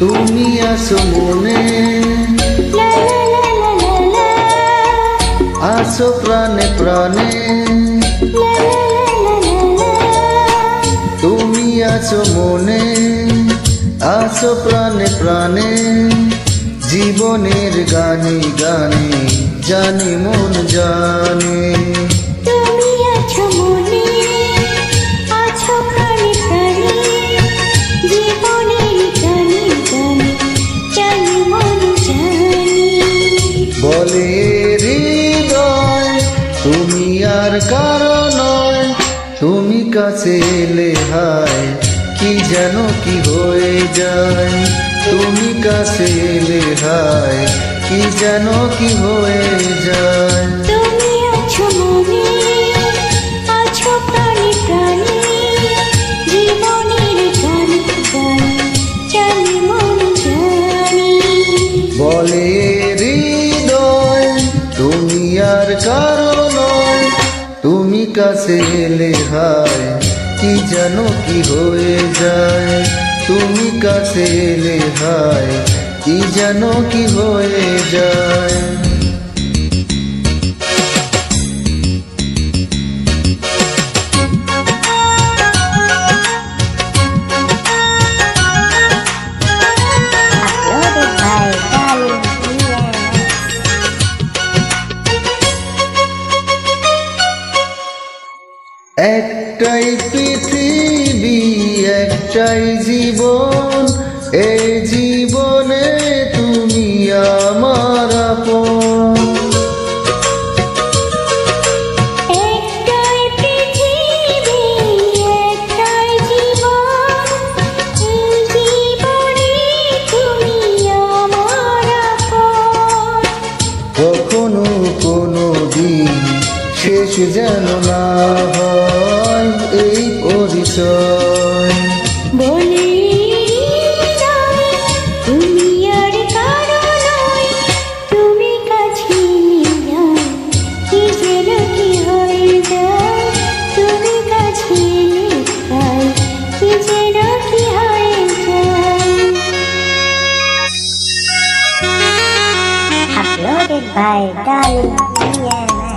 আসো মনে। আসো প্রাণে প্রাণে। তুমি আছো মনে। আসো প্রাণে প্রাণে। জীবনের গানে গানে জানি মন জানে। তুমি কাছে এলে হায়, কি যেন কি হয়ে যায়? তুমি কাছে এলে হায়, কি যেন কি হয়ে যায়? কাছে এলে হায়, কি যেন কি হয়ে যায়। তুমি কাছে এলে হায়, কি যেন কি হয়ে যায়। একটাই পৃথিবী একটাই জীবন। এই জীবনে তুমি আমার আপন। কখনো কোনো দিন শেষ যেন না হয়। By EMS.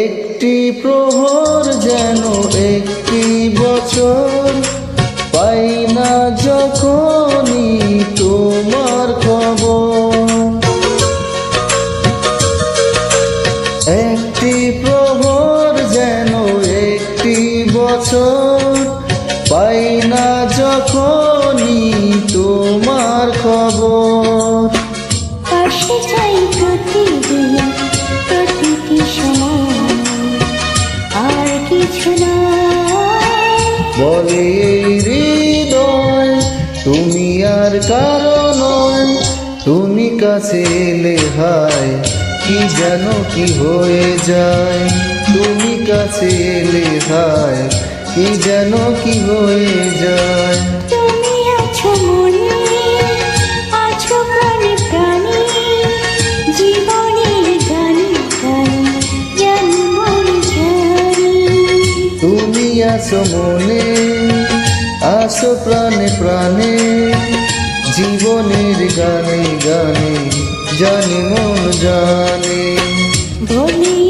একটি প্রহর যেন একটি বছর পাই না যখনই তোমার একটি প্রহর যেন একটি বছর পাই না যখনই তোমার খবর। পাশে চাই প্রতিদিন প্রতিটি সময়। আর কিছু বলে হৃদয় তুমি আর কারও নয়। তুমি কাছে এলে হায় কি যেন কি হয়ে যায়। তুমি কাছে এলে হায় কি যেন কি হয়ে যায়। তুমি আছো মনে আছো প্রাণে প্রাণে জীবনের গানে গানে জানি মন জানি তুমি আসো মনে আসো প্রাণে প্রাণে জীবনের গানে গানে। জানি মন জানি। বলি